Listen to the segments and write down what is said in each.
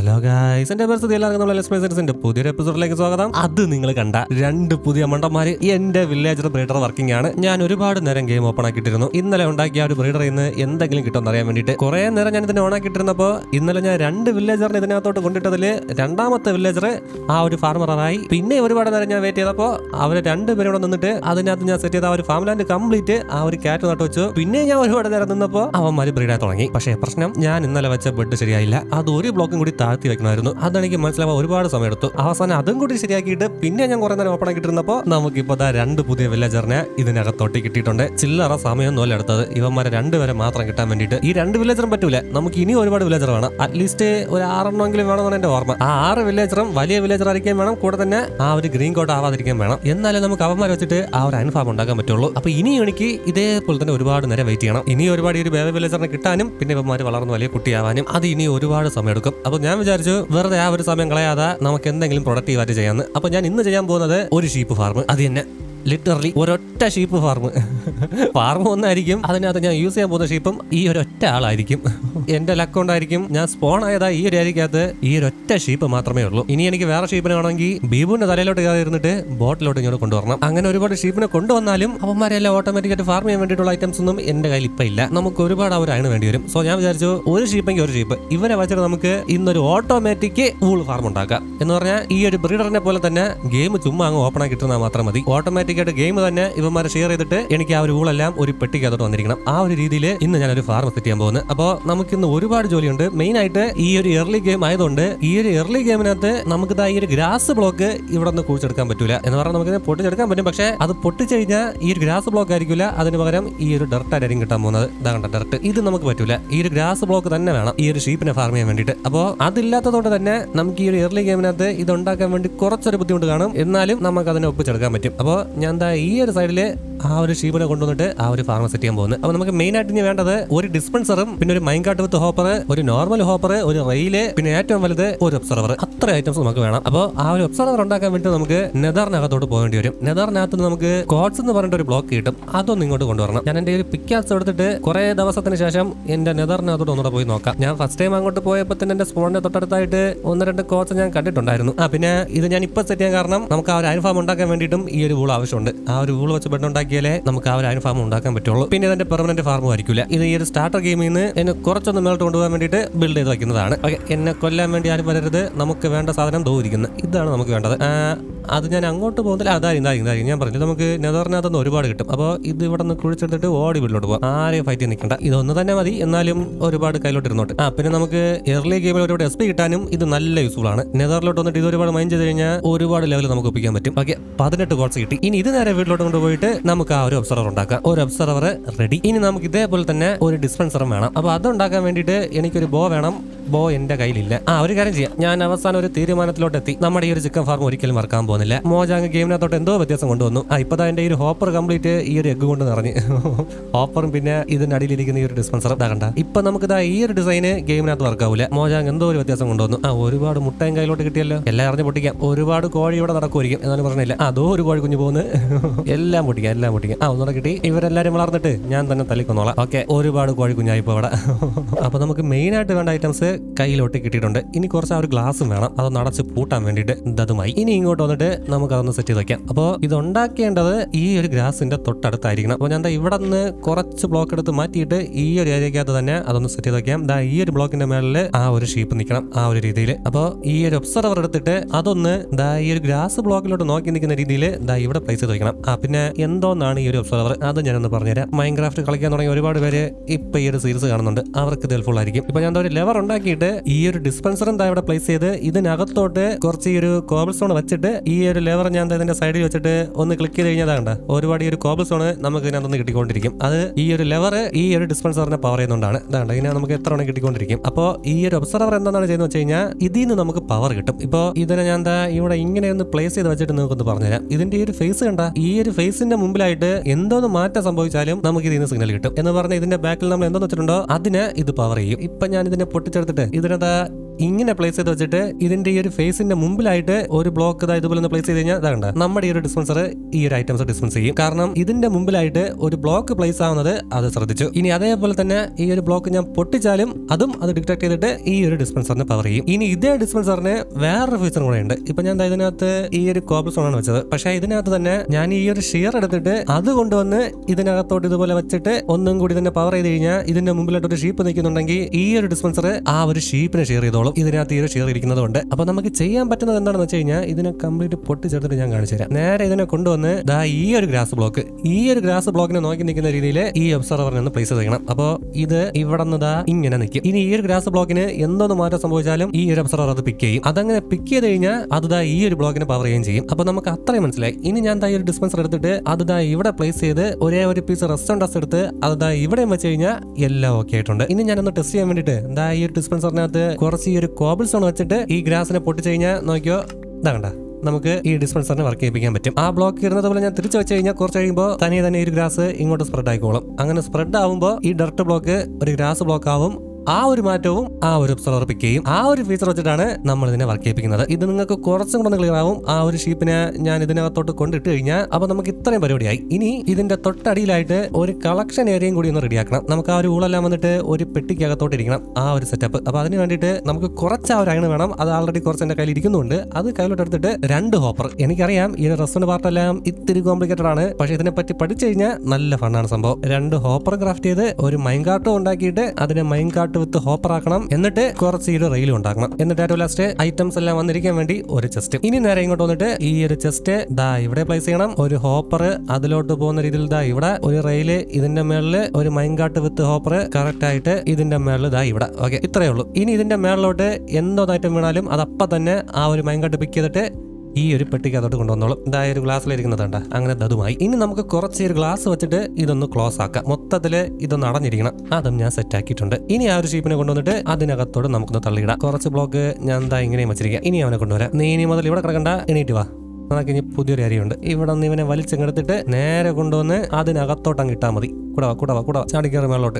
Hello guys എന്റെ പരിസ്ഥിതി എല്ലാവർക്കും പുതിയൊരു എപ്പിസോഡിലേക്ക് സ്വാഗതം. അത് നിങ്ങൾ കണ്ട രണ്ട് പുതിയ മണ്ടന്മാര് എന്റെ വില്ലേജർ ബ്രീഡർ വർക്കിംഗ് ആണ്. ഞാൻ ഒരുപാട് നേരം ഗെയിം ഓപ്പൺ ആക്കിയിട്ടിരുന്നു. ഇന്നലെ ഉണ്ടാക്കിയ ഒരു ബ്രീഡറിൽ നിന്ന് എന്തെങ്കിലും കിട്ടുമെന്ന് അറിയാൻ വേണ്ടിയിട്ട് കുറെ നേരം ഞാൻ ഇതിനെ ഓൺ ആക്കിയിട്ടിരുന്നപ്പോ ഇന്നലെ ഞാൻ രണ്ട് വില്ലേജറിനെ ഇതിനകത്തോട്ട് കൊണ്ടിട്ടതിൽ രണ്ടാമത്തെ വില്ലേജർ ആ ഒരു ഫാർമറായി പിന്നെ ഒരുപാട് നേരം ഞാൻ വെയിറ്റ് ചെയ്തപ്പോ അവർ രണ്ടുപേരും കൂടെ നിന്നിട്ട് അതിനകത്ത് ഞാൻ സെറ്റ് ചെയ്ത ആ ഒരു ഫാം ലാൻഡ് കംപ്ലീറ്റ് ആ ഒരു കാറ്റ് നട്ട് വെച്ചു. പിന്നെ ഞാൻ ഒരുപാട് നേരം നിന്നപ്പോ അവന്മാര് ബ്രീഡായി തുടങ്ങി. പക്ഷേ പ്രശ്നം ഞാൻ ഇന്നലെ വെച്ച ബെഡ് ശരിയായില്ല. അത് ഒരു ബ്ലോക്കും കൂടി താഴ്ത്തി വെക്കണമായിരുന്നു അതെനിക്ക് മനസ്സിലാവാൻ ഒരുപാട് സമയം എടുത്തു അവസാനം അതും കൂടി ശരിയാക്കിയിട്ട് പിന്നെ ഞാൻ കുറെ നേരം ഓപ്പൺ ആക്കിയിട്ടിരുന്നപ്പോ നമുക്കിപ്പോൾ ദാ രണ്ട് പുതിയ വില്ലേജറിനെ ഇതിനകത്തോട്ട് കിട്ടിയിട്ടുണ്ട്. ചില്ലറ സമയം നോല എടുത്തത്. ഇവന്മാരെ രണ്ടുപേരെ മാത്രം കിട്ടാൻ വേണ്ടിയിട്ട്. ഈ രണ്ട് വില്ലേജറും പറ്റൂല. നമുക്ക് ഇനി ഒരുപാട് വില്ലേജർ വേണം. അറ്റ്ലീസ്റ്റ് ഒരു ആറെണ്ണമെങ്കിലും വേണമെന്നാണ് എന്റെ ഓർമ്മ. ആ ആറ് വില്ലേജറും വലിയ വില്ലേജർ ആയിരിക്കാൻ വേണം. കൂടെ തന്നെ ആ ഒരു ഗ്രീൻ കോട്ട് ആവാതിരിക്കാൻ വേണം. എന്നാലും നമുക്ക് അവന്മാരെ വെച്ചിട്ട് ആ ഒരു അൻഫാം ഉണ്ടാക്കാൻ പറ്റുള്ളൂ. അപ്പൊ ഇനി എനിക്ക് ഇതേപോലെ തന്നെ ഒരുപാട് നേരം വെയിറ്റ് ചെയ്യണം. ഇനി ഒരുപാട് ഈ ഒരു വേറെ വില്ലേജറിനെ കിട്ടാനും പിന്നെ ഇവന്മാര് വളർന്ന് വലിയ കുട്ടിയാവാനും അത് ഇനി ഒരുപാട് സമയം എടുക്കും അപ്പൊ ഞാൻ വിചാരിച്ചു വെറുതെ ആ ഒരു സമയം കളയാതെ നമുക്ക് എന്തെങ്കിലും പ്രൊഡക്റ്റീവായിട്ട് ചെയ്യാമെന്ന് അപ്പൊ ഞാൻ ഇന്ന് ചെയ്യാൻ പോകുന്നത് ഒരു ഷീപ്പ് ഫാർം അത് തന്നെ. ലിറ്ററലി ഒരൊറ്റ ഷീപ്പ് ഫാർം ഫാർം ഒന്നായിരിക്കും അതിനകത്ത് ഞാൻ യൂസ് ചെയ്യാൻ പോകുന്ന ഷീപ്പും ഈ ഒരു ഒറ്റ ആളായിരിക്കും എന്റെ ലക്ക് ഞാൻ സ്പോൺ ആയതാ ഈ ഒരു ഏരിയക്കകത്ത് ഈ ഒരു ഒറ്റ ഷീപ്പ് മാത്രമേ ഉള്ളൂ. ഇനി എനിക്ക് വേറെ ഷീപ്പിനെ വേണമെങ്കിൽ ബീബുവിന്റെ തലയിലോട്ട് കയറി ഇരുന്നിട്ട് ബോട്ടിലോട്ട് ഇങ്ങോട്ട് കൊണ്ടുവരണം. അങ്ങനെ ഒരുപാട് ഷീപ്പിനെ കൊണ്ടുവന്നാലും അവന്മാരെല്ലാം ഓട്ടോമാറ്റിക്കായിട്ട് ഫാർം ചെയ്യാൻ വേണ്ടിയിട്ടുള്ള ഐറ്റംസ് ഒന്നും എന്റെ കയ്യിൽ ഇപ്പം ഇല്ല. നമുക്ക് ഒരുപാട് അവർ വേണ്ടി വരും. സോ ഞാൻ വിചാരിച്ചു ഒരു ഷീപ്പെങ്കിൽ ഒരു ഷീപ്പ് ഇവരെ വെച്ചിട്ട് നമുക്ക് ഇന്നൊരു ഓട്ടോമാറ്റിക് വൂൾ ഫാർം ഉണ്ടാക്കാം. എന്ന് പറഞ്ഞാൽ ഈ ഒരു ബ്രീഡറിനെ പോലെ തന്നെ ഗെയിം ചുമ്മാ അങ്ങ് ഓപ്പൺ ആക്കി കിട്ടുന്ന മാത്രം മതി. ഓട്ടോമാറ്റിക് ആയിട്ട് ഗെയിം തന്നെ ഇവന്മാരെ ഷെയർ ചെയ്തിട്ട് എനിക്ക് ആ ഒരു ഊളെല്ലാം ഒരു പെട്ടിക്കകത്തോട്ട് വന്നിരിക്കണം. ആ ഒരു രീതിയിൽ ഇന്ന് ഞാൻ ഒരു ഫാർം സെറ്റ് ചെയ്യാൻ പോകുന്നത് അപ്പോൾ നമുക്ക് ഇന്ന് ഒരുപാട് ജോലിയുണ്ട്. മെയിൻ ആയിട്ട് ഈ ഒരു എർലി ഗെയിം ആയതുകൊണ്ട് ഈ ഒരു എർലി ഗെയിമിനകത്ത് നമുക്ക് ഈ ഒരു ഗ്രാസ് ബ്ലോക്ക് ഇവിടെ നിന്ന് കുഴിച്ചെടുക്കാൻ പറ്റൂല എന്ന് പറഞ്ഞാൽ നമുക്ക് പൊട്ടിച്ചെടുക്കാൻ പറ്റും. പക്ഷേ അത് പൊട്ടിച്ചു കഴിഞ്ഞാൽ ഈ ഒരു ഗ്രാസ് ബ്ലോക്ക് ആയിരിക്കില്ല അതിന് പകരം ഈ ഒരു ഡർട്ട് ആയിരിക്കും കിട്ടാൻ പോകുന്നത്. ഇതാ കണ്ട ഡർട്ട് ഇത് നമുക്ക് പറ്റൂല. ഈ ഒരു ഗ്രാസ് ബ്ലോക്ക് തന്നെ വേണം ഈ ഒരു ഷീപ്പിനെ ഫാർം ചെയ്യാൻ വേണ്ടിയിട്ട്. അപ്പോൾ അതില്ലാത്തതുകൊണ്ട് തന്നെ നമുക്ക് ഈ ഒരു എർലി ഗെയിമിനകത്ത് ഇത് ഉണ്ടാക്കാൻ വേണ്ടി കുറച്ചൊരു ബുദ്ധിമുട്ട് കാണും. എന്നാലും നമുക്ക് അതിനെ ഒപ്പിച്ചെടുക്കാൻ പറ്റും. അപ്പോൾ ഞാൻ എന്താ ഈ ഒരു സൈഡിൽ ആ ഒരു ഷീപ്പിനെ കൊണ്ടുവന്നിട്ട് ആ ഒരു ഫാർമ സെറ്റ് ചെയ്യാൻ പോകുന്നത് അപ്പോൾ നമുക്ക് മെയിൻ ആയിട്ട് ഇനി വേണ്ടത് ഒരു ഡിസ്പെൻസറും പിന്നെ ഒരു മൈൻ കാട്ട് വിത്ത് ഹോപ്പർ ഒരു നോർമൽ ഹോപ്പർ ഒരു റെയിൽ പിന്നെ ഏറ്റവും വലുത് ഒരു ഒബ്സർവർ അത്ര ഐറ്റംസ് നമുക്ക് വേണം. അപ്പോൾ ആ ഒരു ഒബ്സർവർ ഉണ്ടാക്കാൻ വേണ്ടി നമുക്ക് നെതറിനകത്തോട്ട് പോകേണ്ടി വരും. നെതറിനകത്ത് നമുക്ക് കോഡ്സ് എന്ന് പറഞ്ഞിട്ട് ഒരു ബ്ലോക്ക് കിട്ടും. അതൊന്നും ഇങ്ങോട്ട് കൊണ്ടുവരണം. ഞാൻ എന്റെ ഒരു പിക്കാസ് എടുത്തിട്ട് കുറേ ദിവസത്തിന് ശേഷം എന്റെ നെതറിനകത്തോട്ട് ഒന്നുകൂടെ പോയി നോക്കാം. ഞാൻ ഫസ്റ്റ് ടൈം അങ്ങോട്ട് പോയപ്പോൾ തന്നെ എന്റെ സ്പോണിന്റെ തൊട്ടടുത്തായിട്ട് ഒന്ന് രണ്ട് കോഡ്സ് ഞാൻ കണ്ടിട്ടുണ്ടായിരുന്നു. ആ പിന്നെ ഇത് ഞാൻ ഇപ്പൊ സെറ്റ് ചെയ്യാൻ കാരണം നമുക്ക് ആ ഒരു അനുഭവം ഉണ്ടാക്കാൻ വേണ്ടിയിട്ടും ഈ ഒരു വൂൾ ആവശ്യമുണ്ട് ആ ഒരു റൂൾ വെച്ച് ബെഡ് ഉണ്ടാക്കിയാലേ നമുക്ക് ആ ഒരു അയൺ ഫാം ഉണ്ടാക്കാൻ പറ്റുള്ളൂ. പിന്നെ അതിന്റെ പെർമനന്റ് ഫാം ആയിരിക്കില്ല ഇത് ഈ ഒരു സ്റ്റാർട്ടർ ഗെയിമിൽ നിന്ന് എന്നെ കുറച്ചൊന്ന് മേലോട്ട് കൊണ്ടുപോകാൻ വേണ്ടിയിട്ട് ബിൽഡ് ചെയ്ത് വെക്കുന്നതാണ്. ഓക്കെ എന്നെ കൊല്ലാൻ വേണ്ടി ആരും വരരുത്. നമുക്ക് വേണ്ട സാധനം തോന്നിയിരിക്കുന്നത് ഇതാണ് നമുക്ക് വേണ്ടത്. അത് ഞാൻ അങ്ങോട്ട് പോകുന്നില്ല അതായിരിക്കും ഇതായിരിക്കും ഞാൻ പറഞ്ഞു നമുക്ക് നെതറിനകത്തുനിന്ന് ഒരുപാട് കിട്ടും. അപ്പോൾ ഇത് ഇവിടെ നിന്ന് കുഴിച്ചെടുത്തിട്ട് ഓടി വീട്ടിലോട്ട് പോകാം ആരെയും ഫൈറ്റ് നിൽക്കണ്ട. ഇതൊന്ന് തന്നെ മതി. എന്നാലും ഒരുപാട് കയ്യിലോട്ട് ഇരുന്നോട്ട്. ആ പിന്നെ നമുക്ക് എർലി ഗെയിമിൽ ഒരുപാട് എസ് പി കിട്ടാനും ഇത് നല്ല യൂസ്ഫുൾ ആണ്. നെതറിലോട്ട് വന്നിട്ട് ഇത് ഒരുപാട് മൈൻ ചെയ്ത് കഴിഞ്ഞാൽ ഒരുപാട് ലെവൽ നമുക്ക് ഒപ്പിക്കാൻ പറ്റും. ഓക്കെ പതിനെട്ട് ഗോൾസ് കിട്ടി. ഇനി ഇത് നേരെ വീട്ടിലോട്ട് കൊണ്ടുപോയിട്ട് നമുക്ക് ആ ഒരു ഒബ്സർവർ ഉണ്ടാക്കാം. ഒരു ഒബ്സർവർ റെഡി ഇനി നമുക്ക് ഇതേപോലെ തന്നെ ഒരു ഡിസ്പെൻസറും വേണം. അപ്പോൾ അത് ഉണ്ടാക്കാൻ വേണ്ടിയിട്ട് എനിക്കൊരു ബോ വേണം. ബോ എന്റെ കയ്യിലില്ല. ആ ഒരു കാര്യം ചെയ്യാം. ഞാൻ അവസാനം ഒരു തീരുമാനത്തിലോട്ട് എത്തി നമ്മുടെ ഈ ഒരു ചിക്കൻ ഫാർം ഒരിക്കലും മറക്കാൻ പോകുന്നില്ല. മോജാങ് ഗെയിമിനകത്തോട്ട് എന്തോ വ്യത്യാസം കൊണ്ടുവന്നു. ആ ഇപ്പൊ എന്റെ ഈ ഒരു ഹോപ്പർ കംപ്ലീറ്റ് ഈ ഒരു എഗ് കൊണ്ട് നിറഞ്ഞു. ഹോപ്പറും പിന്നെ ഇതിന്റെ അടിയിലിരിക്കുന്ന ഈ ഒരു ഡിസ്പെൻസർ കണ്ട. ഇപ്പൊ നമുക്ക് ഇതാ ഈ ഒരു ഡിസൈന് ഗെയിമിനകത്ത് വർക്കാവൂല മോജാങ് എന്തോ ഒരു വ്യത്യാസം കൊണ്ടുവന്നു. ആ ഒരുപാട് മുട്ടയും കയ്യിലോട്ട് കിട്ടിയല്ലോ. എല്ലാം അറിഞ്ഞ് പൊട്ടിക്കാം. ഒരുപാട് കോഴി ഇവിടെ നടക്കുമായിരിക്കും എന്നാലും പറഞ്ഞില്ല അതോ ഒരു കോഴി കുഞ്ഞു പോകുന്നു എല്ലാം പൊട്ടിക്കാം എല്ലാം പൊട്ടിക്കാം. ആ ഒന്നുകൂടെ കിട്ടി. ഇവരെല്ലാരും വളർന്നിട്ട് ഞാൻ തന്നെ തല്ലിക്കൊന്നോളാം. ഓക്കെ ഒരുപാട് കോഴി കുഞ്ഞായി ഇപ്പോൾ ഇവിടെ. അപ്പൊ നമുക്ക് മെയിൻ ആയിട്ട് വേണ്ട ഐറ്റംസ് കയ്യിലോട്ട് കിട്ടിയിട്ടുണ്ട്. ഇനി കുറച്ച് ആ ഒരു ഗ്ലാസ്സും വേണം. അത് നടച്ച് പൂട്ടാൻ വേണ്ടിയിട്ട് ഇതുമായി ഇനി ഇങ്ങോട്ട് വന്നിട്ട് നമുക്ക് അതൊന്ന് സെറ്റ് ചെയ്ത് വെക്കാം. അപ്പോൾ ഇത് ഉണ്ടാക്കേണ്ടത് ഈ ഒരു ഗ്ലാസിന്റെ തൊട്ടടുത്തായിരിക്കണം. അപ്പോൾ ഞാൻ ഇവിടെ നിന്ന് കുറച്ച് ബ്ലോക്ക് എടുത്ത് മാറ്റിയിട്ട് ഈ ഒരു ഏരിയക്കകത്ത് തന്നെ അതൊന്ന് സെറ്റ് ചെയ്ത് വെക്കാം. ദാ ഈ ഒരു ബ്ലോക്കിന്റെ മേളിൽ ആ ഒരു ഷീപ്പ് നിൽക്കണം ആ ഒരു രീതിയിൽ. അപ്പോൾ ഈ ഒരു ഒബ്സർവർ എടുത്തിട്ട് അതൊന്ന് ദാ ഈ ഒരു ഗ്ലാസ് ബ്ലോക്കിലോട്ട് നോക്കി നിൽക്കുന്ന രീതിയിൽ ദാ ഇവിടെ പ്ലേസ് ചെയ്ത് വെക്കണം. ആ പിന്നെ എന്തോന്നാണ് ഈ ഒരു ഒബ്സർവർ അത് ഞാനൊന്ന് പറഞ്ഞുതരാം. മൈൻക്രാഫ്റ്റ് കളിക്കാൻ തുടങ്ങിയ ഒരുപാട് പേര് ഇപ്പൊ ഈ ഒരു സീരീസ് കാണുന്നുണ്ട്. അവർക്ക് ഇത് ഹെൽപ്ഫുൾ ആയിരിക്കും. ഇപ്പൊ ഞാൻ ഒരു ലെവർ ഉണ്ടാക്കിയിട്ട് ഈ ഒരു ഡിസ്പെൻസർ എന്താ ഇവിടെ പ്ലേസ് ചെയ്ത്? ഇതിനകത്തോട്ട് കുറച്ച് ഈ ഒരു കോബിൾ സ്റ്റോൺ വെച്ചിട്ട് ഈ ഒരു ലെവർ ഞാൻ ഇതിന്റെ സൈഡിൽ വെച്ചിട്ട് ഒന്ന് ക്ലിക്ക് ചെയ്ത് കഴിഞ്ഞാൽ കണ്ട. ഒരുപാട് ഈ ഒരു കോബിൾ സ്റ്റോൺ നമുക്ക് ഇതിനകത്ത് കിട്ടിക്കൊണ്ടിരിക്കും. അത് ഈ ഒരു ലെവർ ഈ ഒരു ഡിസ്പെൻസറിനെ പവർ ചെയ്യുന്നതുകൊണ്ടാണ്. ഇതാണ്ട് ഇതിനെ നമുക്ക് എത്ര എണ്ണം കിട്ടിക്കൊണ്ടിരിക്കും. അപ്പോൾ ഈ ഒരു ഒബ്സർവർ എന്താണ് ചെയ്യുന്നത് വെച്ച് കഴിഞ്ഞാൽ ഇതിൽ നിന്ന് നമുക്ക് പവർ കിട്ടും. ഇപ്പോൾ ഇതിനെ ഞാൻ എന്താ ഇവിടെ ഇങ്ങനെ ഒന്ന് പ്ലേസ് ചെയ്ത് വെച്ചിട്ട് നിങ്ങൾക്കൊന്ന് പറഞ്ഞുതരാം. ഇതിന്റെ ഈ ഒരു ഫേസ് കണ്ട ഈ ഒരു ഫേസിന്റെ മുമ്പിലായിട്ട് എന്തോന്ന് മാറ്റം സംഭവിച്ചാലും നമുക്ക് ഇതിൽ നിന്ന് സിഗ്നൽ കിട്ടും. എന്ന് പറഞ്ഞാൽ ഇതിന്റെ ബാക്കിൽ നമ്മൾ എന്തോന്ന് വെച്ചിട്ടുണ്ടോ? അതിന് ഇത് പവർ ചെയ്യും. ഇപ്പൊ ഞാൻ ഇതിനെ പൊട്ടിച്ചെടുത്തിട്ട് എടുത്തിട്ട് ഇതിനകത്ത് ഇങ്ങനെ പ്ലേസ് ചെയ്ത് വെച്ചിട്ട് ഇതിന്റെ ഈ ഒരു ഫേസിന്റെ മുമ്പിലായിട്ട് ഒരു ബ്ലോക്ക് ഇതാ ഇതുപോലെ പ്ലേസ് ചെയ്ത് കഴിഞ്ഞാൽ ഇതാകണ്ട നമ്മുടെ ഈ ഒരു ഡിസ്പെൻസർ ഈ ഒരു ഐറ്റംസ് ഡിസ്പെൻസ് ചെയ്യും. കാരണം ഇതിന്റെ മുമ്പിലായിട്ട് ഒരു ബ്ലോക്ക് പ്ലേസ് ആവുന്നത് അത് ശ്രദ്ധിച്ചു. ഇനി അതേപോലെ തന്നെ ഈ ഒരു ബ്ലോക്ക് ഞാൻ പൊട്ടിച്ചാലും അതും അത് ഡിറ്റക്ട് ചെയ്തിട്ട് ഈ ഒരു ഡിസ്പെൻസറിനെ പവർ ചെയ്യും. ഇനി ഇതേ ഡിസ്പെൻസറിന് വേറൊരു ഫീച്ചർ കൂടെ ഉണ്ട്. ഇപ്പൊ ഞാൻ ഇതിനകത്ത് ഈ ഒരു കോബിൾ സ്റ്റോൺ ആണ് വെച്ചത്. പക്ഷേ ഇതിനകത്ത് തന്നെ ഞാൻ ഈ ഒരു ഷിയർ എടുത്തിട്ട് അത് കൊണ്ടുവന്ന് ഇതിനകത്തോട്ട് ഇതുപോലെ വെച്ചിട്ട് ഒന്നും കൂടി ഇതിനെ പവർ ചെയ്ത് കഴിഞ്ഞാൽ ഇതിന്റെ മുമ്പിലായിട്ട് ഒരു ഷീപ്പ് നിൽക്കുന്നുണ്ടെങ്കിൽ ഈ ഒരു ഡിസ്പെൻസർ ആ ഒരു ഷീപ്പിനെ ഷെയർ ചെയ്തോളും. ഇതിനകത്ത് ഈ ഒരു ഷെയർ ഇരിക്കുന്നത് കൊണ്ട് അപ്പൊ നമുക്ക് ചെയ്യാൻ പറ്റുന്നത് എന്താണെന്ന് വെച്ച് കഴിഞ്ഞാൽ ഇതിനെ കംപ്ലീറ്റ് പൊട്ടിച്ചെടുത്തിട്ട് ഞാൻ കാണിച്ചു തരാം. നേരെ ഇതിനെ കൊണ്ടുവന്ന് ദാ ഈ ഒരു ഗ്രാസ് ബ്ലോക്ക് ഈ ഒരു ഗ്രാസ് ബ്ലോക്കിനെ നോക്കി നിൽക്കുന്ന രീതിയിൽ ഈ ഒബ്സർവറിനെ ഒന്ന് പ്ലേസ് ചെയ്യണം അപ്പോൾ ഇത് ഇവിടെ നിന്ന് ദാ ഇങ്ങനെ നിൽക്കും. ഇനി ഈ ഒരു ഗ്രാസ് ബ്ലോക്കിന് എന്തോന്ന് മാറ്റം സംഭവിച്ചാലും ഈ ഒരു ഒബ്സർവർ അത് പിക്ക് ചെയ്യും. അതങ്ങനെ പിക്ക് ചെയ്ത് കഴിഞ്ഞാൽ അത് ദാ ഈ ഒരു ബ്ലോക്കിനെ പവർ ചെയ്യുകയും ചെയ്യും. അപ്പൊ നമുക്ക് അത്രയും മനസ്സിലായി. ഇനി ഞാൻ ദാ ഈ ഒരു ഡിസ്പെൻസർ എടുത്തിട്ട് അത് ദാ ഇവിടെ പ്ലേസ് ചെയ്ത് ഒരേ ഒരു പീസ് റെസ്റ്റോറന്റ് എടുത്ത് അത് ദാ ഇവിടെയും വെച്ച് കഴിഞ്ഞാൽ എല്ലാം ഓക്കെ ആയിട്ടുണ്ട്. ഇനി ഞാനൊന്ന് ടെസ്റ്റ് ചെയ്യാൻ വേണ്ടിയിട്ട് ദാ ഈ ഒരു ഡിസ്പെൻസറിനകത്ത് കുറച്ച് ഈ ഒരു കോബിൾ സോൺ വെച്ചിട്ട് ഈ ഗ്രാസിനെ പൊട്ടിച്ച് കഴിഞ്ഞാൽ നോക്കിയോ? ഇതാ കണ്ട. നമുക്ക് ഈ ഡിസ്പെൻസറിനെ വർക്ക് ചെയ്യിപ്പിക്കാൻ പറ്റും. ആ ബ്ലോക്ക് ഇരുന്നത് പോലെ ഞാൻ തിരിച്ചു വെച്ച് കഴിഞ്ഞാൽ കുറച്ച് കഴിയുമ്പോൾ തനിയെ തന്നെ ഈ ഒരു ഗ്രാസ് ഇങ്ങോട്ട് സ്പ്രെഡ് ആയിക്കോളും. അങ്ങനെ സ്പ്രെഡ് ആവുമ്പോൾ ഈ ഡർട്ട് ബ്ലോക്ക് ഒരു ഗ്രാസ് ബ്ലോക്ക് ആവും. ആ ഒരു മാറ്റവും ആ ഒരു സമർപ്പിക്കുകയും പിക്ക് ആ ഒരു ഫീച്ചർ വെച്ചിട്ടാണ് നമ്മൾ ഇതിനെ വർക്ക് ചെയ്യിപ്പിക്കുന്നത്. ഇത് നിങ്ങൾക്ക് കുറച്ചും കൂടെ ക്ലിയർ ആവും. ആ ഒരു ഷീപ്പിനെ ഞാൻ ഇതിനകത്തോട്ട് കൊണ്ടിട്ട് കഴിഞ്ഞാൽ അപ്പൊ നമുക്ക് ഇത്രയും പരിപാടിയായി. ഇനി ഇതിന്റെ തൊട്ടടിയിലായിട്ട് ഒരു കളക്ഷൻ ഏരിയയും കൂടി ഒന്ന് റെഡിയാക്കണം നമുക്ക് ആ ഒരു ഊളെല്ലാം വന്നിട്ട് ഒരു പെട്ടിക്കകത്തോട്ട് ഇരിക്കണം. ആ ഒരു സെറ്റപ്പ് അപ്പൊ അതിന് വേണ്ടിയിട്ട് നമുക്ക് കുറച്ച് ആ ഒരു അയണ് വേണം. അത് ആൾറെഡി കുറച്ച് എന്റെ കയ്യിൽ ഇരിക്കുന്നുണ്ട്. അത് കയ്യിലോട്ട് എടുത്തിട്ട് രണ്ട് ഹോപ്പർ എനിക്കറിയാം ഈ റെസ്റ്റോറന്റ് പാർട്ടെല്ലാം ഇത്തിരി കോംപ്ലിക്കേറ്റഡ് ആണ്. പക്ഷെ ഇതിനെ പറ്റി പഠിച്ചു കഴിഞ്ഞാൽ നല്ല ഫണ്ണാണ് സംഭവം. രണ്ട് ഹോപ്പർ ക്രാഫ്റ്റ് ചെയ്ത് ഒരു മൈൻ കാർട്ടും ഉണ്ടാക്കിയിട്ട് അതിനെ മൈൻ കാർട്ട് വിത്ത് ഹോപ്പർ ആക്കണം എന്നിട്ട് കുറച്ച് റെയിൽ ഉണ്ടാക്കണം. എന്നിട്ട് ഏറ്റവും ലാസ്റ്റ് ഐറ്റംസ് എല്ലാം വന്നിരിക്കാൻ വേണ്ടി ഒരു ചെസ്റ്റ് ഇനി നേരെ ഇങ്ങോട്ട് വന്നിട്ട് ഈ ഒരു ചെസ്റ്റ് ദാ ഇവിടെ പ്ലേസ് ചെയ്യണം. ഒരു ഹോപ്പർ അതിലോട്ട് പോകുന്ന രീതിയിൽ ദാ ഇവിടെ. ഒരു റെയിൽ ഇതിന്റെ മേളിൽ ഒരു മൈൻകാട്ട് വിത്ത് ഹോപ്പർ കറക്റ്റ് ആയിട്ട് ഇതിന്റെ മേളിൽ ദാ ഇവിടെ. ഓക്കെ ഇത്രയേ ഉള്ളൂ. ഇനി ഇതിന്റെ മേളിലോട്ട് എന്തോ ഐറ്റം വീണാലും അത് അപ്പം തന്നെ ആ ഒരു മൈൻകാട്ട് പിക്ക് ചെയ്തിട്ട് ഈ ഒരു പെട്ടിക്ക് അതോട്ട് കൊണ്ടുവന്നോളും. ഇതായ ഒരു ഗ്ലാസ്സിലിരിക്കുന്നത് കണ്ട. അങ്ങനെ ദതുമായി ഇനി നമുക്ക് കുറച്ച് ഒരു ഗ്ലാസ് വെച്ചിട്ട് ഇതൊന്ന് ക്ലോസ് ആക്കാം. മൊത്തത്തിൽ ഇതൊന്ന് അടഞ്ഞിരിക്കണം. അതും ഞാൻ സെറ്റ് ആക്കിയിട്ടുണ്ട്. ഇനി ആ ഒരു ഷീപ്പിനെ കൊണ്ടുവന്നിട്ട് അതിനകത്തോട് നമുക്കൊന്ന് തള്ളിയിടാം. കുറച്ച് ബ്ലോക്ക് ഞാൻ എന്താ ഇങ്ങനെയും വെച്ചിരിക്കാം. ഇനി അവനെ കൊണ്ടുവരാം. നീ ഇനി മുതൽ ഇവിടെ കിടക്കണ്ട. എണീറ്റ് വാ. നമുക്ക് ഇനി പുതിയൊരു അരിയുണ്ട്. ഇവിടെ നിന്ന് ഇവനെ വലിച്ചെടുത്തിട്ട് നേരെ കൊണ്ടുവന്ന് അതിനകത്തോട്ട് അങ്ങ് ഇട്ടാൽ മതി. കൂടവാ കൂടവാ കൂടവാ ചാടിക്കയറി മേളോട്ട്.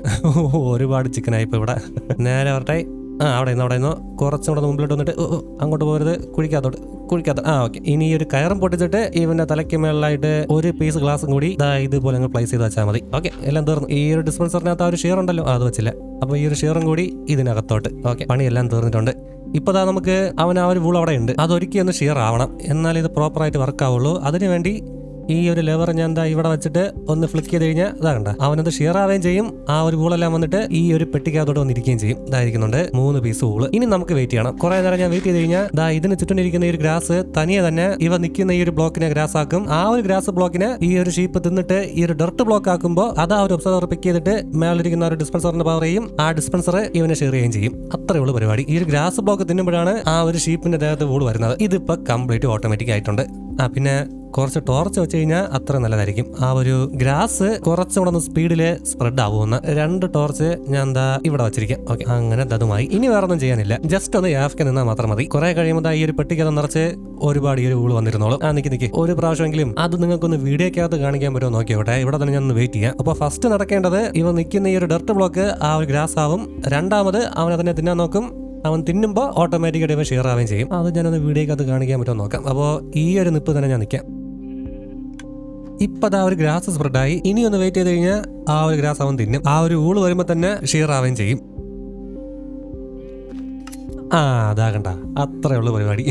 ഒരുപാട് ചിക്കനായി ഇപ്പൊ ഇവിടെ. നേരെ വരട്ടെ. ആ അവിടെ നിന്ന് അവിടെ നിന്ന് കുറച്ചും കൂടെ മുമ്പിലോട്ട് വന്നിട്ട് അങ്ങോട്ട് പോകരുത്. കുഴിക്കാത്തോട്ട് കുഴിക്കാത്ത ആ ഓക്കെ. ഇനി ഈ ഒരു കയറും പൊട്ടിച്ചിട്ട് ഇവന്റെ തലയ്ക്ക് മേളിലായിട്ട് ഒരു പീസ് ഗ്ലാസും കൂടി ദാ ഇതുപോലെ അങ്ങ് പ്ലേസ് ചെയ്ത് വെച്ചാൽ മതി. ഓക്കെ എല്ലാം തീർന്നു. ഈ ഒരു ഡിസ്പെൻസറിനകത്ത് ആ ഒരു ഷെയർ ഉണ്ടല്ലോ അത് വെച്ചില്ല. അപ്പോൾ ഈ ഒരു ഷെയറും കൂടി ഇതിനകത്തോട്ട്. ഓക്കെ പണിയെല്ലാം തീർന്നിട്ടുണ്ട്. ഇപ്പൊ ദാ നമുക്ക് അവൻ ആ ഒരു വൂൾ അവിടെ ഉണ്ട്. അതൊരിക്കലും ഒന്ന് ഷെയർ ആവണം. എന്നാൽ ഇത് പ്രോപ്പറായിട്ട് വർക്ക് ആവുള്ളൂ. അതിനുവേണ്ടി ഈ ഒരു ലെവർ ഞാൻ എന്താ ഇവിടെ വെച്ചിട്ട് ഒന്ന് ഫ്ലിക്ക് ചെയ്ത് കഴിഞ്ഞാൽ ഇതാ കണ്ട. അവനത് ഷെയർ ആവുകയും ചെയ്യും. ആ ഒരു വൂളെല്ലാം വന്നിട്ട് ഈ ഒരു പെട്ടിക്കകത്തോട്ട് വന്നിരിക്കുകയും ചെയ്യും. ഇതായിരിക്കുന്നുണ്ട് മൂന്ന് പീസ് വൂൾ ഇനി നമുക്ക് വെയിറ്റ് ചെയ്യണം. കുറെ നേരം ഞാൻ വെയിറ്റ് ചെയ്ത് കഴിഞ്ഞാൽ ദാ ഇതിന് ചുറ്റും ഈ ഒരു ഗ്രാസ് തനിയെ തന്നെ ഇവ നിൽക്കുന്ന ഈ ഒരു ബ്ലോക്കിനെ ഗ്രാസ് ആക്കും. ആ ഒരു ഗ്രാസ് ബ്ലോക്കിനെ ഈ ഒരു ഷീപ്പ് തിന്നിട്ട് ഈ ഒരു ഡർട്ട് ബ്ലോക്ക് ആക്കുമ്പോൾ അത് ആ ഒരു ഒബ്സർവർ പിക്ക് ചെയ്തിട്ട് മേളിരിക്കുന്ന ഒരു ഡിസ്പെൻസറിന്റെ പവർ ചെയ്യും ആ ഡിസ്പെൻസർ ഇവനെ ഷെയർ ചെയ്യുകയും ചെയ്യും. അത്രേ ഉള്ളൂ പരിപാടി. ഈ ഒരു ഗ്രാസ് ബ്ലോക്ക് തിന്നുമ്പോഴാണ് ആ ഒരു ഷീപ്പിന്റെ ദേഹത്ത് വൂൾ വരുന്നത്. ഇതിപ്പോ കംപ്ലീറ്റ് ഓട്ടോമാറ്റിക് ആയിട്ടുണ്ട്. ആ പിന്നെ കുറച്ച് ടോർച്ച് വെച്ച് കഴിഞ്ഞാൽ അത്ര നല്ലതായിരിക്കും. ആ ഒരു ഗ്രാസ് കുറച്ചുകൂടെ ഒന്ന് സ്പീഡിൽ സ്പ്രെഡ് ആവുമെന്ന് രണ്ട് ടോർച്ച് ഞാൻ എന്താ ഇവിടെ വെച്ചിരിക്കാം. ഓക്കെ അങ്ങനെ അതുമായി. ഇനി വേറെ ഒന്നും ചെയ്യാനില്ല. ജസ്റ്റ് ഒന്ന് യാഫ്ക്ക് നിന്നാൽ മാത്രം മതി. കുറെ കഴിയുമ്പോൾ ഈ ഒരു പെട്ടിക്കത് നിറച്ച് ഒരുപാട് ഈ ഒരു ഊൾ വന്നിരുന്നോളും. ആ നിൽക്കി നിൽക്കി ഒരു പ്രാവശ്യമെങ്കിലും അത് നിങ്ങൾക്കൊന്ന് വീഡിയോക്കകത്ത് കാണിക്കാൻ പറ്റുമോ നോക്കിയോട്ടെ. ഇവിടെ തന്നെ ഞാൻ ഒന്ന് വെയിറ്റ് ചെയ്യാം. അപ്പോൾ ഫസ്റ്റ് നടക്കേണ്ടത് ഇവ നിൽക്കുന്ന ഈ ഒരു ഡർട്ട് ബ്ലോക്ക് ആ ഒരു ഗ്രാസ് ആവും. രണ്ടാമത് അവൻ അതിനെ തിന്നാൻ നോക്കും. അവൻ തിന്നുമ്പോൾ ഓട്ടോമാറ്റിക്കായിട്ട് ഇവ ഷെയർ ആവുകയും ചെയ്യും. അത് ഞാനൊന്ന് വീഡിയോക്കകത്ത് കാണിക്കാൻ പറ്റുമോ നോക്കാം. അപ്പോൾ ഈ ഒരു നിപ്പ് തന്നെ ഞാൻ നിൽക്കാം ഇപ്പൊ അതാ ഒരു ഗ്രാസ് സ്പ്രെഡായി ഇനി ഒന്ന് വെയിറ്റ് ചെയ്ത് കഴിഞ്ഞാൽ ആ ഒരു ഗ്രാസ് അവൻ തിന്നും. ആ ഒരു ഊൾ വരുമ്പോൾ തന്നെ ഷെയർ ആവുകയും ചെയ്യും. ആ അതാകണ്ട ഉള്ളൂ പരിപാടി.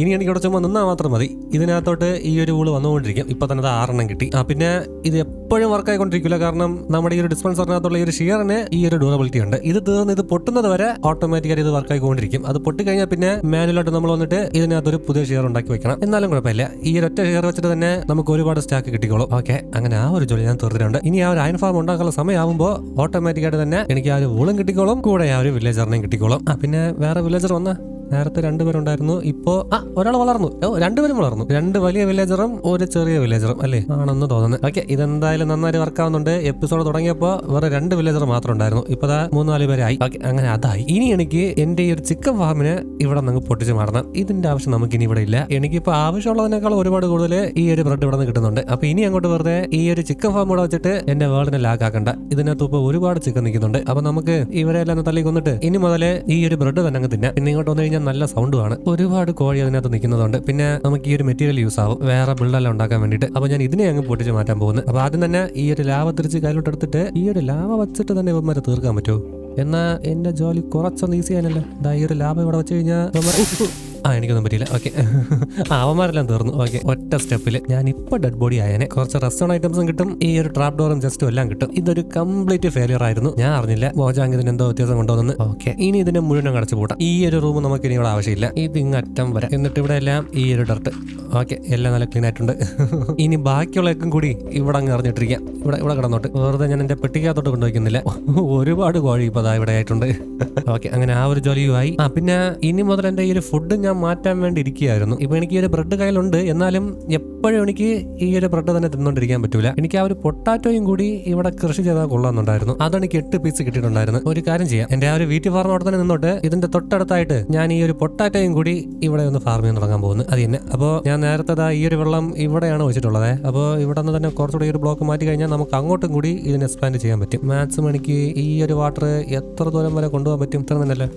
ഇനി എനിക്ക് ഇവിടെ ചുമ്മാ നിന്നാൽ മാത്രം മതി. ഇതിനകത്തോട്ട് ഈ ഒരു ഊൾ വന്നുകൊണ്ടിരിക്കും. ഇപ്പൊ തന്നെ അത് ആറെണ്ണം കിട്ടി. ആ പിന്നെ ഇത് എപ്പോഴും വർക്ക് ആയിക്കൊണ്ടിരിക്കില്ല കാരണം നമ്മുടെ ഈ ഒരു ഡിസ്പെൻസറിനകത്തുള്ള ഈ ഒരു ഷിയറിന് ഈ ഒരു ഡ്യൂറബിലിറ്റി ഉണ്ട്. ഇത് തീർന്ന് ഇത് പൊട്ടുന്നത് വരെ ഓട്ടോമാറ്റിക്കായി ഇത് വർക്ക് ആയിക്കൊണ്ടിരിക്കും. അത് പൊട്ടിക്കഴിഞ്ഞാൽ പിന്നെ മാനുവലായിട്ട് നമ്മൾ വന്നിട്ട് ഇതിനകത്തൊരു പുതിയ ഷിയർ ഉണ്ടാക്കി വെക്കണം. എന്നാലും കുഴപ്പമില്ല. ഈ ഒറ്റ ഷിയർ വെച്ചിട്ട് തന്നെ നമുക്ക് ഒരുപാട് സ്റ്റാക്ക് കിട്ടിക്കോളും. ഓക്കെ അങ്ങനെ ആ ഒരു ജോലി ഞാൻ തീർത്തിട്ടുണ്ട്. ഇനി ആ ഒരു അയൺ ഫാം ഉണ്ടാക്കാനുള്ള സമയമാകുമ്പോൾ ഓട്ടോമാറ്റിക്കായിട്ട് തന്നെ എനിക്ക് ആ ഒരു ഊളും കിട്ടിക്കോളും. കൂടെ ആ ഒരു വില്ലേജറിനെയും കിട്ടിക്കോളും. ആ പിന്നെ വേറെ വില്ലേജർ വന്നാ? നേരത്തെ രണ്ടുപേരുണ്ടായിരുന്നു ഇപ്പോ ആ ഒരാൾ വളർന്നു. ഓ രണ്ടുപേരും വളർന്നു. രണ്ട് വലിയ വില്ലേജറും ഒരു ചെറിയ വില്ലേജറും അല്ലേ? ആണെന്ന് തോന്നുന്നു. ഓക്കെ ഇതെന്തായാലും നന്നായി വർക്ക് ആവുന്നുണ്ട്. എപ്പിസോഡ് തുടങ്ങിയപ്പോ വേറെ രണ്ട് വില്ലേജർ മാത്രം ഉണ്ടായിരുന്നു. ഇപ്പൊ ദാ മൂന്ന് നാല് പേരായി ഓക്കെ അങ്ങനെ അതായി. ഇനി എനിക്ക് എന്റെ ഈ ഒരു ചിക്കൻ ഫാമിന് ഇവിടെ നിന്ന് പൊട്ടിച്ച് മാറണം. ഇതിന്റെ ആവശ്യം നമുക്ക് ഇനി ഇവിടെ ഇല്ല. എനിക്കിപ്പോ ആവശ്യമുള്ളതിനേക്കാൾ ഒരുപാട് കൂടുതൽ ഈ ഒരു ബ്രെഡ് ഇവിടെ നിന്ന് കിട്ടുന്നുണ്ട്. അപ്പൊ ഇനി അങ്ങോട്ട് വെറുതെ ഈ ഒരു ചിക്കൻ ഫാം ഇവിടെ വെച്ചിട്ട് എന്റെ വേൾഡിനെ ലാക്കാക്കണ്ട ഇതിനകത്ത് ഇപ്പൊ ഒരുപാട് ചിക്കൻ നിൽക്കുന്നുണ്ട്. അപ്പൊ നമുക്ക് ഇവരെല്ലാം തള്ളി കൊന്നിട്ട് ഇനി മുതലേ ഈ ഒരു ബ്രെഡ് തന്നെ അങ്ങ് തിന്നാം. പിന്നെ ഇങ്ങോട്ട് വന്നു കഴിഞ്ഞാൽ നല്ല സൗണ്ടുമാണ് ഒരുപാട് കോഴി അതിനകത്ത് നിൽക്കുന്നതുകൊണ്ട് പിന്നെ നമുക്ക് ഈ ഒരു മെറ്റീരിയൽ യൂസ് ആവും. വേറെ ബിൽഡെല്ലാം ഉണ്ടാക്കാൻ വേണ്ടിയിട്ട്. അപ്പൊ ഞാൻ ഇതിനെ അങ്ങ് പൊട്ടിച്ച് മാറ്റാൻ പോകുന്നു. അപ്പൊ ആദ്യം തന്നെ ഈ ഒരു ലാവ തിരിച്ച് കയ്യിലോട്ട് എടുത്തിട്ട് ഈ ഒരു ലാവ വെച്ചിട്ട് തന്നെ ഇവന്മാരെ തീർക്കാൻ പറ്റുമോ? എന്നാ എന്റെ ജോലി കുറച്ചൊന്ന് ഈസി ആയാലല്ലോ ഈ ഒരു ലാഭം ഇവിടെ വെച്ച് കഴിഞ്ഞാൽ ആ എനിക്കൊന്നും പറ്റിയില്ല. ഓക്കെ. ആ അവന്മാരെല്ലാം തീർന്നു. ഓക്കെ ഒറ്റ സ്റ്റെപ്പിൽ ഞാൻ ഇപ്പൊ ഡെഡ് ബോഡി ആയനെ. കുറച്ച് റെസ്റ്റോൺ ഐറ്റംസും കിട്ടും. ഈ ഒരു ട്രാപ്പ് ഡോറും ജസ്റ്റും എല്ലാം കിട്ടും. ഇതൊരു കംപ്ലീറ്റ് ഫെയിലിയർ ആയിരുന്നു. ഞാൻ അറിഞ്ഞില്ല. മോജാങ്ക് ഇതിന് എന്തോ വ്യത്യാസം കൊണ്ടുവന്നു. ഓക്കെ ഇനി ഇതിനെ മുഴുവൻ കടച്ചു പൂട്ടാം. ഈ ഒരു റൂം നമുക്ക് ഇനി ഇവിടെ ആവശ്യമില്ല. ഇത് ഇങ്ങ് അറ്റം വരെ. എന്നിട്ട് ഇവിടെ എല്ലാം ഈ ഒരു ഡർട്ട് ഓക്കെ എല്ലാം നല്ല ക്ലീൻ ആയിട്ടുണ്ട്. ഇനി ബാക്കിയുള്ളതൊക്കെ കൂടി ഇവിടെ അങ്ങ് അറിഞ്ഞിട്ടിരിക്കാം ഇവിടെ ഇവിടെ കിടന്നോട്ട്. വെറുതെ ഞാൻ എന്റെ പെട്ടിക്കകത്തോട്ട് കൊണ്ടുവയ്ക്കുന്നില്ല. ഒരുപാട് കോഴി ഇപ്പൊ ഇവിടെ ആയിട്ടുണ്ട്. ഓക്കെ അങ്ങനെ ആ ഒരു ജോലിയുമായി. ആ പിന്നെ ഇനി മുതൽ എന്റെ ഈ ഒരു ഫുഡ് ഞാൻ മാറ്റാൻ വേണ്ടി ഇരിക്കുകയായിരുന്നു ഇപ്പൊ എനിക്ക് ഈ ഒരു ബ്രെഡ് കയ്യിലുണ്ട്. എന്നാലും എപ്പോഴും എനിക്ക് ഈ ഒരു ബ്രെഡ് തന്നെ തിന്നോണ്ടിരിക്കാൻ പറ്റൂല. എനിക്ക് ആ ഒരു പൊട്ടാറ്റോയും കൂടി ഇവിടെ കൃഷി ചെയ്താൽ കൊള്ളാമെന്നുണ്ടായിരുന്നു. അതെനിക്ക് എട്ട് പീസ് കിട്ടിയിട്ടുണ്ടായിരുന്നു ഒരു കാര്യം ചെയ്യാം. എന്റെ ആ ഒരു വീട്ടിൽ ഫാർം അവിടെ തന്നെ നിന്നോട്ട് ഇതിന്റെ തൊട്ടടുത്തായിട്ട് ഞാൻ ഈ ഒരു പൊട്ടാറ്റോയും കൂടി ഇവിടെ ഒന്ന് ഫാർമിൽ ചെയ്യാൻ തുടങ്ങാൻ പോകുന്നു. അത് തന്നെ. അപ്പോൾ ഞാൻ നേരത്തെ ഈ ഒരു വെള്ളം ഇവിടെയാണ് വെച്ചിട്ടുള്ളത് അപ്പോ ഇവിടെ നിന്ന് തന്നെ കുറച്ചുകൂടി ഒരു ബ്ലോക്ക് മാറ്റി കഴിഞ്ഞാൽ നമുക്ക് അങ്ങോട്ടും കൂടി ഇതിന് എക്സ്പാൻഡ് ചെയ്യാൻ പറ്റും. മാക്സിമം എനിക്ക് ഈ ഒരു വാട്ടർ എത്ര ദൂരം വരെ കൊണ്ടുപോകാൻ പറ്റും? ഇത്ര തന്നെയല്ലേ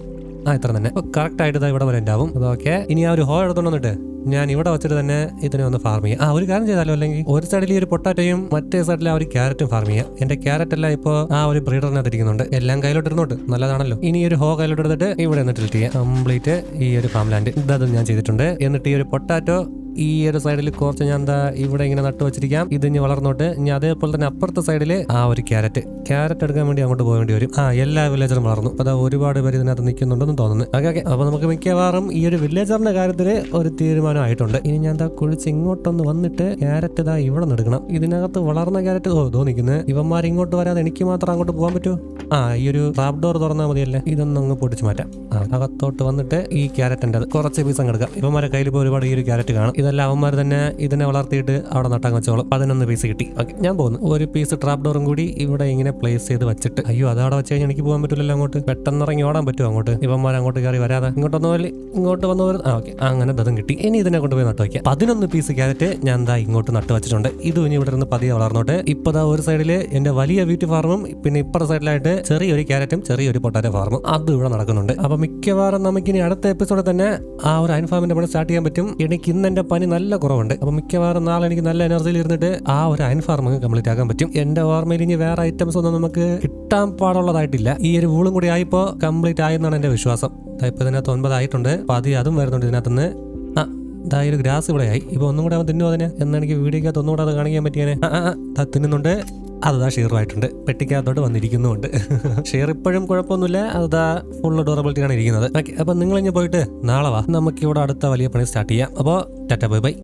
ആ ഇത്ര തന്നെ. കറക്റ്റ് ആയിട്ട് ഇവിടെ വരെ ഉണ്ടാവും. അതൊക്കെ ഇനി ആ ഒരു ഹോൾ എടുത്തോണ്ട് വന്നിട്ട് ഞാൻ ഇവിടെ വെച്ചിട്ട് തന്നെ ഇതിനെ ഒന്ന് ഫാർം ചെയ്യാം. ആ ഒരു കാര്യം ചെയ്താലോ? അല്ലെങ്കിൽ ഒരു സൈഡിൽ ഈ ഒരു പൊട്ടാറ്റോയും മറ്റേ സൈഡിൽ ആ ഒരു ക്യാരറ്റും ഫാർം ചെയ്യാം. എന്റെ ക്യാരറ്റ് എല്ലാം ഇപ്പോൾ ആ ഒരു ബ്രീഡറിനകത്ത് ഇരിക്കുന്നുണ്ട് എല്ലാം കയ്യിലോട്ട് ഇരുന്നോട്ട് നല്ലതാണല്ലോ. ഇനി ഒരു ഹോ കയ്യിലോട്ട് എടുത്തിട്ട് ഇവിടെ നിന്ന് ചെയ്യാം. കംപ്ലീറ്റ് ഈ ഒരു ഫാം ലാൻഡ് ഇതും ഞാൻ ചെയ്തിട്ടുണ്ട്. എന്നിട്ട് ഈ ഒരു പൊട്ടാറ്റോ ഈ ഒരു സൈഡിൽ കുറച്ച് ഞാൻ എന്താ ഇവിടെ ഇങ്ങനെ നട്ടു വെച്ചിരിക്കാം. ഇത് ഇനി വളർന്നോട്ട്. ഇനി അതേപോലെ തന്നെ അപ്പുറത്തെ സൈഡിൽ ആ ഒരു ക്യാരറ്റ്. ക്യാരറ്റ് എടുക്കാൻ വേണ്ടി അങ്ങോട്ട് പോകേണ്ടി വരും. ആ എല്ലാ വില്ലേജറും വളർന്നു. അപ്പൊ അതാ ഒരുപാട് പേര് ഇതിനകത്ത് നിൽക്കുന്നുണ്ടെന്ന് തോന്നുന്നു. Okay okay. അപ്പൊ നമുക്ക് മിക്കവാറും ഈ ഒരു വില്ലേജറിന്റെ കാര്യത്തിൽ ഒരു തീരുമാനമായിട്ടുണ്ട്. ഇനി ഞാൻ എന്താ കുഴിച്ച് ഇങ്ങോട്ടൊന്ന് വന്നിട്ട് ക്യാരറ്റ് ഇതാ ഇവിടെ നിന്ന് ഇതിനകത്ത് വളർന്ന ക്യാരറ്റ് തോന്നിക്കുന്നത് ഇവന്മാർ ഇങ്ങോട്ട് വരാതെ എനിക്ക് മാത്രം അങ്ങോട്ട് പോകാൻ പറ്റുമോ ആ ഈ ഒരു ട്രാപ്പ് ഡോർ തുറന്നാൽ മതിയല്ലേ? ഇതൊന്നും അങ്ങ് പൊടിച്ചു മാറ്റാം. അകത്തോട്ട് വന്നിട്ട് ഈ ക്യാരറ്റിന്റെ കുറച്ച് പീസ് അങ്ങ് എടുക്കാം. ഇവന്മാരെ കയ്യിൽ ഇപ്പോൾ ഒരുപാട് ഈ ഒരു ക്യാരറ്റ് കാണും. ഇതെല്ലാം അവന്മാർ തന്നെ ഇതിനെ വളർത്തിയിട്ട് അവിടെ നട്ടാൻ വെച്ചോളും. പതിനൊന്ന് പീസ് കിട്ടി. ഓക്കെ ഞാൻ പോകുന്നു. ഒരു പീസ് ട്രാപ്പ് ഡോറും കൂടി ഇവിടെ ഇങ്ങനെ പ്ലേസ് ചെയ്ത് വെച്ചിട്ട്. അയ്യോ അത് അവിടെ വെച്ച് കഴിഞ്ഞാൽ എനിക്ക് പോകാൻ പറ്റില്ലല്ലോ അങ്ങോട്ട്. പെട്ടെന്ന് ഇറങ്ങി ഓടാൻ പറ്റുമോ അങ്ങോട്ട്? ഇവന്മാർ അങ്ങോട്ട് കയറി വരാതെ. ഇങ്ങോട്ട് വന്നു പോലെ ഇങ്ങോട്ട് വന്നു ആ ഓക്കെ അങ്ങനെ ദതും കിട്ടി. ഇനി ഇതിനെ കൊണ്ടുപോയി നട്ട് വയ്ക്കാം പതിനൊന്ന് പീസ് ക്യാരറ്റ് ഞാൻ ദാ ഇങ്ങോട്ട് നട്ട് വെച്ചിട്ടുണ്ട്. ഇത് ഇനി ഇവിടെ നിന്ന് പതിയെ വളർന്നോട്ട്. ഇപ്പൊ ദാ ഒരു സൈഡിൽ എന്റെ വലിയ ബ്യൂട്ടി ഫാർമും പിന്നെ ഇപ്പുറത്തെ സൈഡിലായിട്ട് ചെറിയൊരു ക്യാരറ്റും ചെറിയൊരു പൊട്ടാറ്റോ ഫാർമും അതും ഇവിടെ നടക്കുന്നുണ്ട്. അപ്പൊ മിക്കവാറും നമുക്കിനി അടുത്ത എപ്പിസോഡിൽ തന്നെ ആ ഒരു അയൻ ഫാമിന്റെ പണി സ്റ്റാർട്ട് ചെയ്യാൻ പറ്റും. എനിക്ക് ഇന്ന് എന്റെ പനി നല്ല കുറവുണ്ട്. അപ്പോൾ മിക്കവാറും നാളെ എനിക്ക് നല്ല എനർജിയിൽ ഇരുന്നിട്ട് ആ ഒരു അയൻ ഫാർമ് കംപ്ലീറ്റ് ആക്കാൻ പറ്റും. എന്റെ ഓർമ്മയിൽ ഇനി വേറെ ഐറ്റംസ് ഒന്നും നമുക്ക് കിട്ടാൻ പാടുള്ളതായിട്ടില്ല. ഈ ഒരു വൂളും കൂടി ആയിപ്പോ കംപ്ലീറ്റ് ആയെന്നാണ് എന്റെ വിശ്വാസം. ദാ ഇപ്പൊ ഇതിനകത്ത് ഒൻപതായിട്ടുണ്ട്. പതി അത് വരുന്നുണ്ട് ഇതിനകത്തുനിന്ന്. ആ ദാ ഈ ഒരു ഗ്രാസ് ഇവിടെ ആയി. ഇപ്പൊ ഒന്നും കൂടെ അവൻ തിന്നു അതിനെ? എന്നാണ് എനിക്ക് വീഡിയോക്കകത്ത് ഒന്നും കൂടെ അത് കാണിക്കാൻ പറ്റിയാനെ. ആ, ആ, ആ, തിന്നുന്നുണ്ട്. അതാ ഷെയറുമായിട്ടുണ്ട് പെട്ടിക്കകത്തോട്ട് വന്നിരിക്കുന്നുമുണ്ട്. ഷെയർ ഇപ്പോഴും കുഴപ്പമൊന്നുമില്ല. അതാ ഫുൾ ഡ്യൂറബിലിറ്റിയാണ് ഇരിക്കുന്നത്. ഓക്കെ അപ്പൊ നിങ്ങൾ ഇനി പോയിട്ട് നാളെ വാ. നമുക്ക് ഇവിടെ അടുത്ത വലിയ പണി സ്റ്റാർട്ട് ചെയ്യാം. അപ്പോൾ ടാറ്റ ബൈ ബൈ